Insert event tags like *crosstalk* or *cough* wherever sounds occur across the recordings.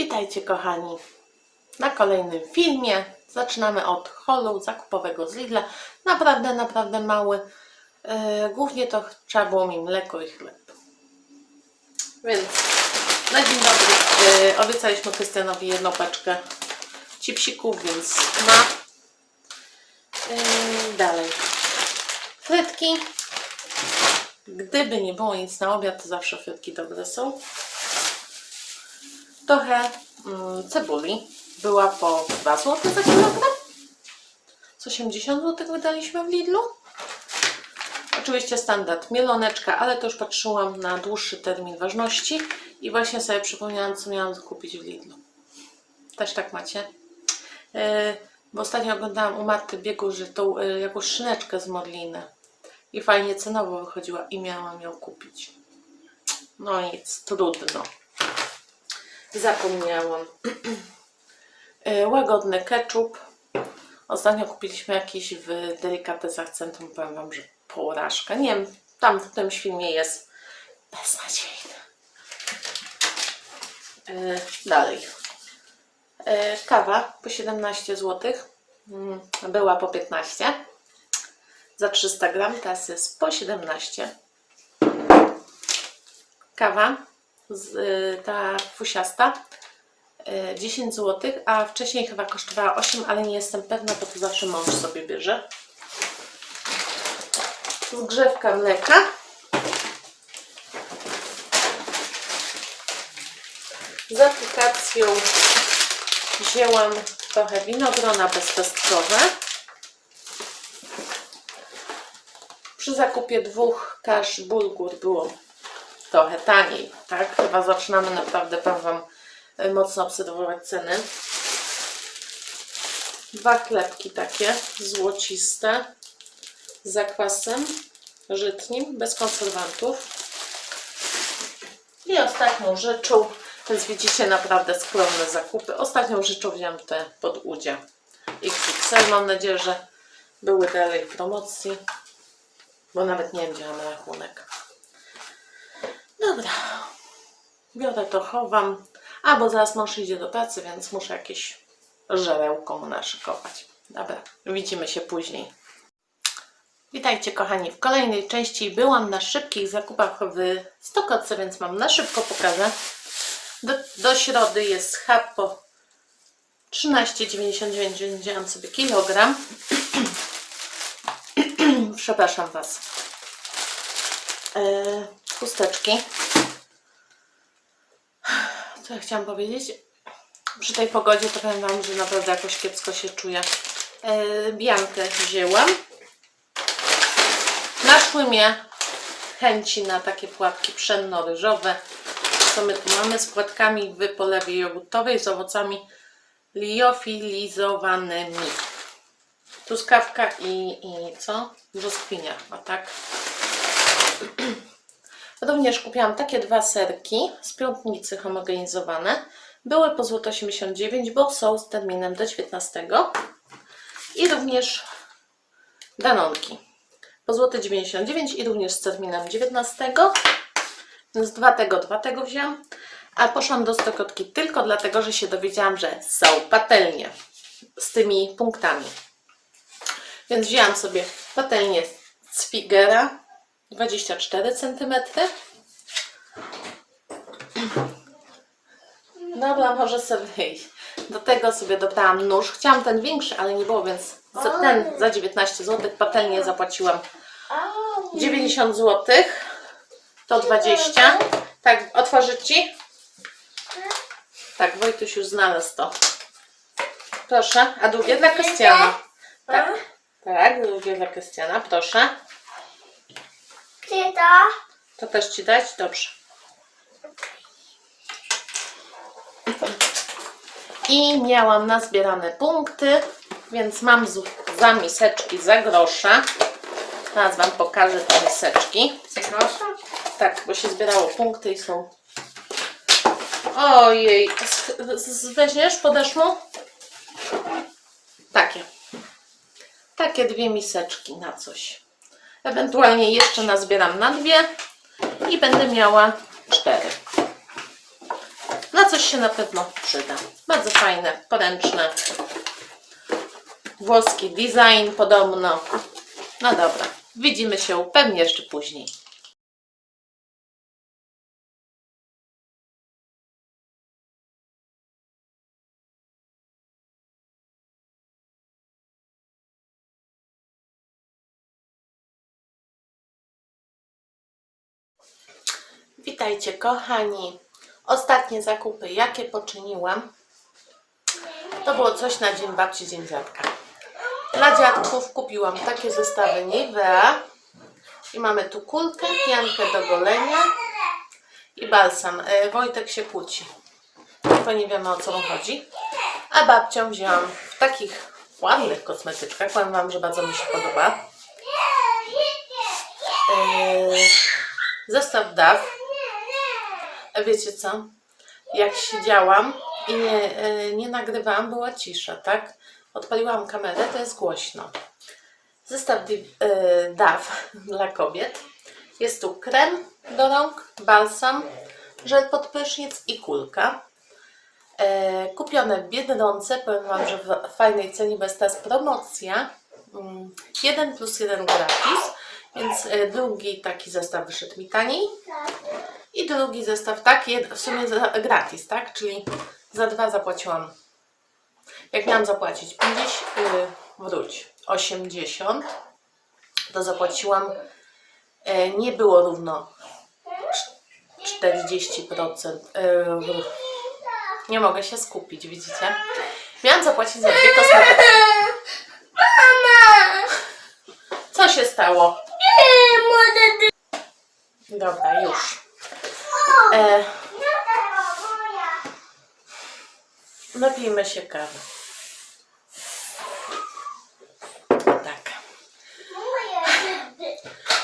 Witajcie kochani na kolejnym filmie. Zaczynamy od holu zakupowego z Lidla. Naprawdę, naprawdę mały. E, głównie to trzeba było mi mleko i chleb. Więc na dzień dobry e, obiecaliśmy Krystianowi jedną paczkę chipsików, więc ma. E, dalej. Frytki. Gdyby nie było nic na obiad, to zawsze frytki dobre są trochę mm, cebuli. Była po 2 zł za kilogram. Z 80 zł wydaliśmy w Lidlu. Oczywiście standard mieloneczka, ale to już patrzyłam na dłuższy termin ważności i właśnie sobie przypomniałam, co miałam kupić w Lidlu. Też tak macie? Yy, bo ostatnio oglądałam u Marty biegu, że tą yy, jakąś szyneczkę z modliny i fajnie cenowo wychodziła i miałam ją kupić. No nic, trudno. Zapomniałam. E, Łagodny ketchup. Ostatnio kupiliśmy jakiś w delikatesach centrum. Powiem Wam, że porażka. Nie wiem, tam w tym filmie jest beznadziejny. E, Dalej. E, Kawa po 17 zł. Mm, Była po 15 za 300 gram. Teraz jest po 17 kawa, ta fusiasta, y, 10 zł, a wcześniej chyba kosztowała 8, ale nie jestem pewna, bo to zawsze mąż sobie bierze. Zgrzewka mleka. Z aplikacją wzięłam trochę winogrona bezpestkowe. Przy zakupie dwóch kasz bulgur było trochę taniej, tak? Chyba zaczynamy naprawdę, Wam, y, mocno obserwować ceny. Dwa chlebki takie, złociste, z zakwasem żytnim, bez konserwantów. I ostatnią rzeczą, więc widzicie naprawdę skromne zakupy. Ostatnią rzeczą wziąłem te pod udział XXL. Mam nadzieję, że były dalej w promocji, bo nawet nie wiem, gdzie mam rachunek. Dobra. Biorę to, chowam. A, bo zaraz mąż idzie do pracy, więc muszę jakieś żerełko mu naszykować. Dobra, widzimy się później. Witajcie kochani w kolejnej części. Byłam na szybkich zakupach w Stokotce, więc mam na szybko pokażę. Do, do środy jest po 13,99 wzięłam sobie kilogram. *clears throat* Przepraszam Was. Yy, chusteczki. Co ja chciałam powiedzieć? Przy tej pogodzie to powiem Wam, że naprawdę jakoś kiepsko się czuję. Yy, biankę wzięłam. Naszły mnie chęci na takie płatki pszenno-ryżowe. Co my tu mamy? Z płatkami w polewie jogurtowej z owocami liofilizowanymi. Truskawka i, i co? Brzoskwinia, a tak? *clears throat* Również kupiłam takie dwa serki z piątnicy homogenizowane. Były po złoto 89, bo są z terminem do 19. I również danonki po złote 99 i również z terminem 19. Więc dwa tego, dwa tego wziąłam. A poszłam do Stokotki tylko dlatego, że się dowiedziałam, że są patelnie z tymi punktami. Więc wzięłam sobie patelnię z Figera 24 cm. Dobra, może sobie. Do tego sobie dobrałam nóż. Chciałam ten większy, ale nie było, więc za ten za 19 zł patelnię zapłaciłam 90 zł. To 20. Tak, otworzyć Ci? Tak, Wojtuś już znalazł to. Proszę, a drugie dla Krystiana. Tak, tak, drugie dla Krystiana, proszę. Gdzie to? To też Ci dać? Dobrze. I miałam nazbierane punkty, więc mam za miseczki za grosza. Teraz Wam pokażę te miseczki. Proszę. Tak, bo się zbierało punkty i są... Ojej, weźmiesz, podasz mu? Takie. Takie dwie miseczki na coś. Ewentualnie jeszcze nazbieram na dwie i będę miała cztery. Na coś się na pewno przyda. Bardzo fajne, poręczne. Włoski design podobno. No dobra, widzimy się pewnie jeszcze później. Witajcie kochani. Ostatnie zakupy, jakie poczyniłam, to było coś na dzień babci, dzień dziadka. Dla dziadków kupiłam takie zestawy Nivea i mamy tu kulkę, piankę do golenia i balsam. E, Wojtek się kłóci, bo nie wiemy o co mu chodzi. A babcią wzięłam w takich ładnych kosmetyczkach. Powiem Wam, że bardzo mi się podoba. E, Zestaw DAW. A Wiecie co? Jak siedziałam i nie, e, nie nagrywałam, była cisza, tak? Odpaliłam kamerę, to jest głośno. Zestaw e, DAW *laughs* dla kobiet. Jest tu krem do rąk, balsam, żel pod prysznic i kulka. E, kupione w Biedronce, powiem Wam, że w fajnej cenie, bo jest teraz promocja. Mm, 1 plus 1 gratis, więc e, drugi taki zestaw wyszedł mi taniej. I drugi zestaw, tak, w sumie za, gratis, tak? Czyli za dwa zapłaciłam. Jak miałam zapłacić 50, yy, wróć, 80, to zapłaciłam, e, nie było równo cz- 40%. Yy, nie mogę się skupić, widzicie? Miałam zapłacić za dwie kosmetyczki. Co się stało? Dobra, już. E, napijmy się kawy. Tak.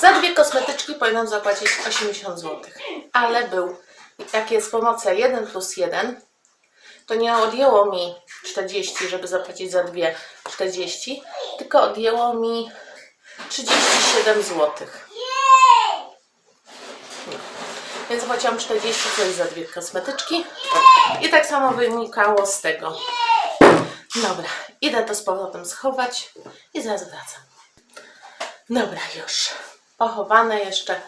Za dwie kosmetyczki powinnam zapłacić 80 zł. Ale był, jak jest promocja 1 plus 1, to nie odjęło mi 40, żeby zapłacić za dwie 40, tylko odjęło mi 37 zł. Więc zapłaciłam 40 coś za dwie kosmetyczki. I tak samo wynikało z tego. Dobra, idę to z powrotem schować i zaraz wracam. Dobra, już. Pochowane jeszcze.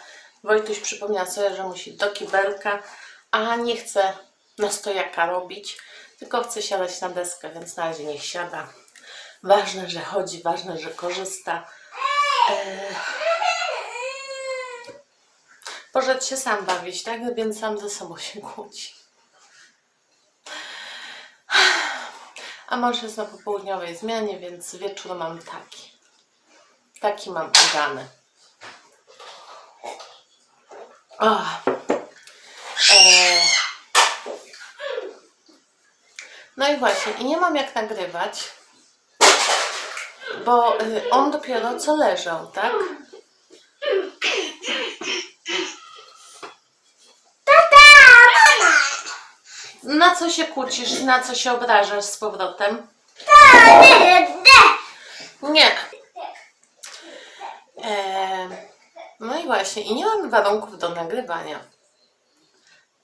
Wojtuś przypomniał sobie, że musi do kibelka, a nie chce na stojaka robić, tylko chce siadać na deskę, więc na razie niech siada. Ważne, że chodzi, ważne, że korzysta. Eee, Poszedł się sam bawić, tak? Więc sam ze sobą się kłóci. A może jest na popołudniowej zmianie, więc wieczór mam taki. Taki mam udany. O. E. No i właśnie, i nie mam jak nagrywać, bo y, on dopiero co leżał, tak? Na co się kłócisz na co się obrażasz z powrotem? Nie. E, no i właśnie, i nie mam warunków do nagrywania.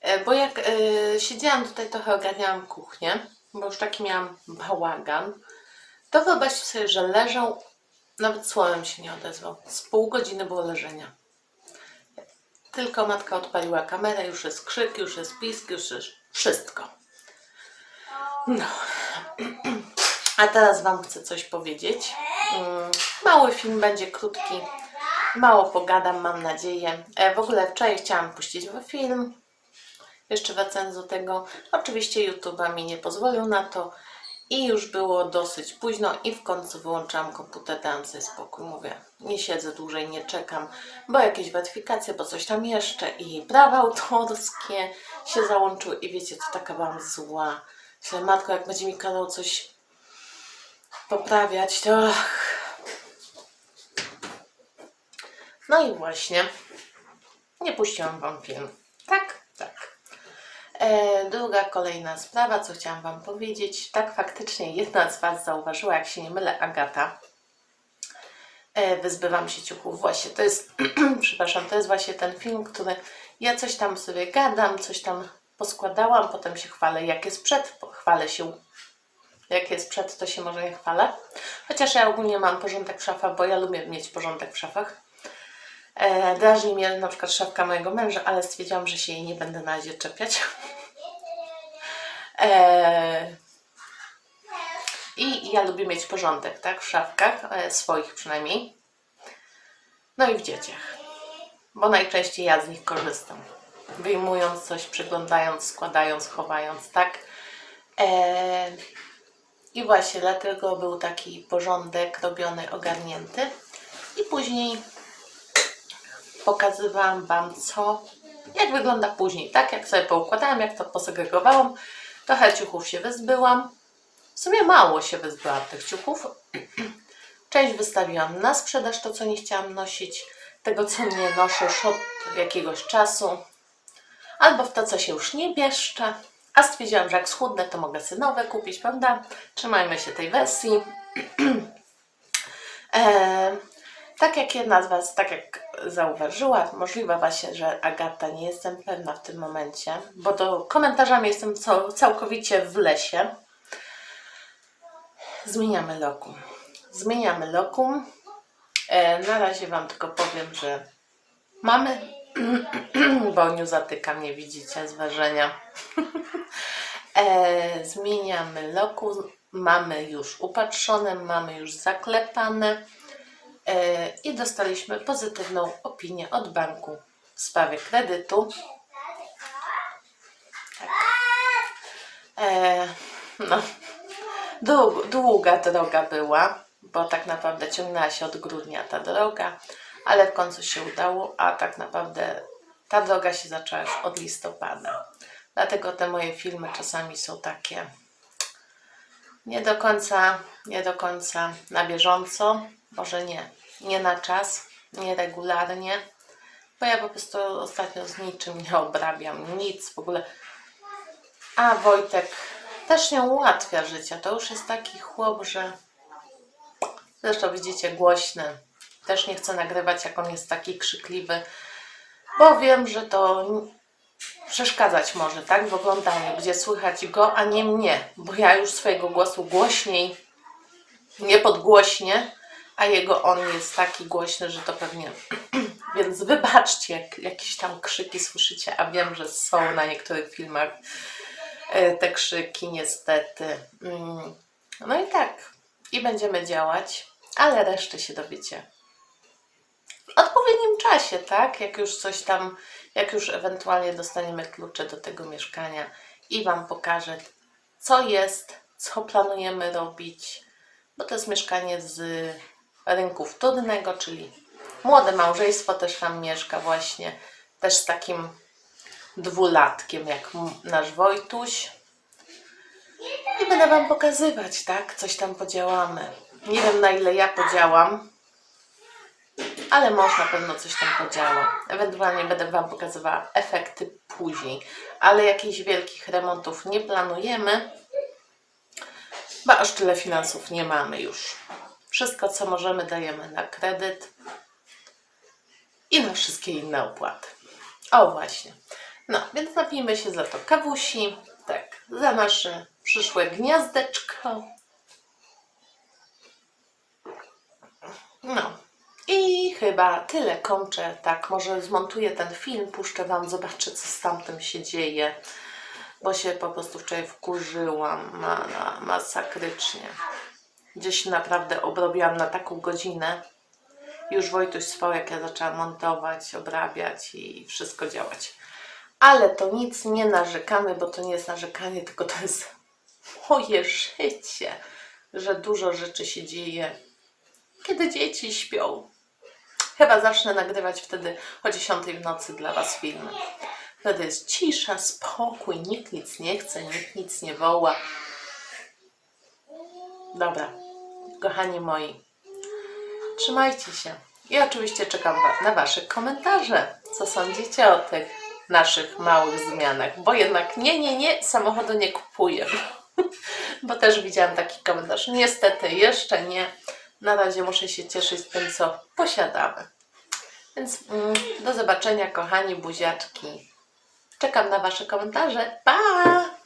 E, bo jak e, siedziałam tutaj, trochę ogarniałam kuchnię, bo już taki miałam bałagan, to wyobraźcie sobie, że leżał, nawet słowem się nie odezwał. Z pół godziny było leżenia. Tylko matka odpaliła kamerę, już jest krzyk, już jest pisk, już jest wszystko. No. A teraz Wam chcę coś powiedzieć. Mm, Mały film będzie krótki. Mało pogadam, mam nadzieję. E, W ogóle wczoraj chciałam puścić film. Jeszcze wracając do tego, oczywiście YouTube'a mi nie pozwolił na to i już było dosyć późno i w końcu wyłączyłam komputer, dałam sobie spokój. Mówię, nie siedzę dłużej, nie czekam, bo jakieś weryfikacje, bo coś tam jeszcze i prawa autorskie się załączyły i wiecie, to taka byłam zła. Myślę, matko, jak będzie mi kazał coś poprawiać, to... No i właśnie, nie puściłam Wam film. E, druga, kolejna sprawa, co chciałam Wam powiedzieć. Tak, faktycznie jedna z Was zauważyła, jak się nie mylę, Agata. E, wyzbywam się ciuchów. Właśnie, to jest, *clears throat* przepraszam, to jest właśnie ten film, który ja coś tam sobie gadam, coś tam poskładałam, potem się chwalę, jak jest przed, chwalę się. Jak jest przed, to się może nie chwalę. Chociaż ja ogólnie mam porządek w szafach, bo ja lubię mieć porządek w szafach. E, drażni mnie na przykład szafka mojego męża, ale stwierdziłam, że się jej nie będę na razie czepiać. E, I ja lubię mieć porządek, tak? W szafkach, e, swoich przynajmniej. No i w dzieciach. Bo najczęściej ja z nich korzystam. Wyjmując coś, przeglądając, składając, chowając, tak? E, I właśnie dlatego był taki porządek robiony, ogarnięty. I później pokazywałam Wam, co, jak wygląda później, tak? Jak sobie poukładałam, jak to posegregowałam. Trochę ciuchów się wyzbyłam. W sumie mało się wyzbyłam tych ciuchów. *clears throat* Część wystawiłam na sprzedaż, to co nie chciałam nosić. Tego, co nie noszę już od jakiegoś czasu. Albo w to, co się już nie mieszczę. A stwierdziłam, że jak schudnę, to mogę sobie nowe kupić, prawda? Trzymajmy się tej wersji. Eee, *clears throat* tak jak jedna z Was, tak jak zauważyła, możliwe właśnie, że Agata, nie jestem pewna w tym momencie, bo do komentarzami jestem cał- całkowicie w lesie. Zmieniamy lokum. Zmieniamy lokum. E, na razie Wam tylko powiem, że mamy. *clears throat* Boniu zatyka mnie, widzicie, z ważenia. *laughs* e, zmieniamy lokum. Mamy już upatrzone, mamy już zaklepane. E, I dostaliśmy pozytywną opinię od banku w sprawie kredytu. Tak. E, no, dług, długa droga była, bo tak naprawdę ciągnęła się od grudnia ta droga, ale w końcu się udało, a tak naprawdę ta droga się zaczęła już od listopada. Dlatego te moje filmy czasami są takie nie do końca, nie do końca na bieżąco, może nie, nie na czas, nie regularnie, bo ja po prostu ostatnio z niczym nie obrabiam, nic w ogóle. A Wojtek też nie ułatwia życia, to już jest taki chłop, że zresztą widzicie głośny, też nie chcę nagrywać jak on jest taki krzykliwy, bo wiem, że to przeszkadzać może, tak, w oglądaniu, gdzie słychać go, a nie mnie, bo ja już swojego głosu głośniej, nie podgłośnie, a jego on jest taki głośny, że to pewnie. *clears throat* Więc wybaczcie, jak jakieś tam krzyki słyszycie, a wiem, że są na niektórych filmach e, te krzyki, niestety. Mm, No i tak, i będziemy działać, ale resztę się dowiecie w odpowiednim czasie, tak? Jak już coś tam, jak już ewentualnie dostaniemy klucze do tego mieszkania i Wam pokażę, co jest, co planujemy robić, bo to jest mieszkanie z rynku wtórnego, czyli młode małżeństwo też tam mieszka właśnie, też z takim dwulatkiem jak nasz Wojtuś. I będę Wam pokazywać, tak? Coś tam podziałamy. Nie wiem na ile ja podziałam, ale może na pewno coś tam podziała. Ewentualnie będę Wam pokazywała efekty później, ale jakichś wielkich remontów nie planujemy, bo aż tyle finansów nie mamy już. Wszystko, co możemy, dajemy na kredyt i na wszystkie inne opłaty. O, właśnie. No, więc napijmy się za to kawusi, tak, za nasze przyszłe gniazdeczko. No. I chyba tyle kończę. Tak, może zmontuję ten film, puszczę Wam, zobaczę, co z tamtym się dzieje. Bo się po prostu wczoraj wkurzyłam ma, ma, masakrycznie. Gdzieś naprawdę obrobiłam na taką godzinę. Już Wojtuś spał, jak ja zaczęłam montować, obrabiać i wszystko działać. Ale to nic, nie narzekamy, bo to nie jest narzekanie, tylko to jest *laughs* moje życie, że dużo rzeczy się dzieje, kiedy dzieci śpią. Chyba zacznę nagrywać wtedy o 10 w nocy dla Was filmy. Wtedy jest cisza, spokój, nikt nic nie chce, nikt nic nie woła. Dobra, kochani moi, trzymajcie się. I oczywiście czekam na Wasze komentarze. Co sądzicie o tych naszych małych zmianach? Bo jednak nie, nie, nie, samochodu nie kupuję. *laughs* Bo też widziałam taki komentarz. Niestety, jeszcze nie. Na razie muszę się cieszyć tym, co posiadamy. Więc mm, do zobaczenia, kochani buziaczki. Czekam na Wasze komentarze. Pa!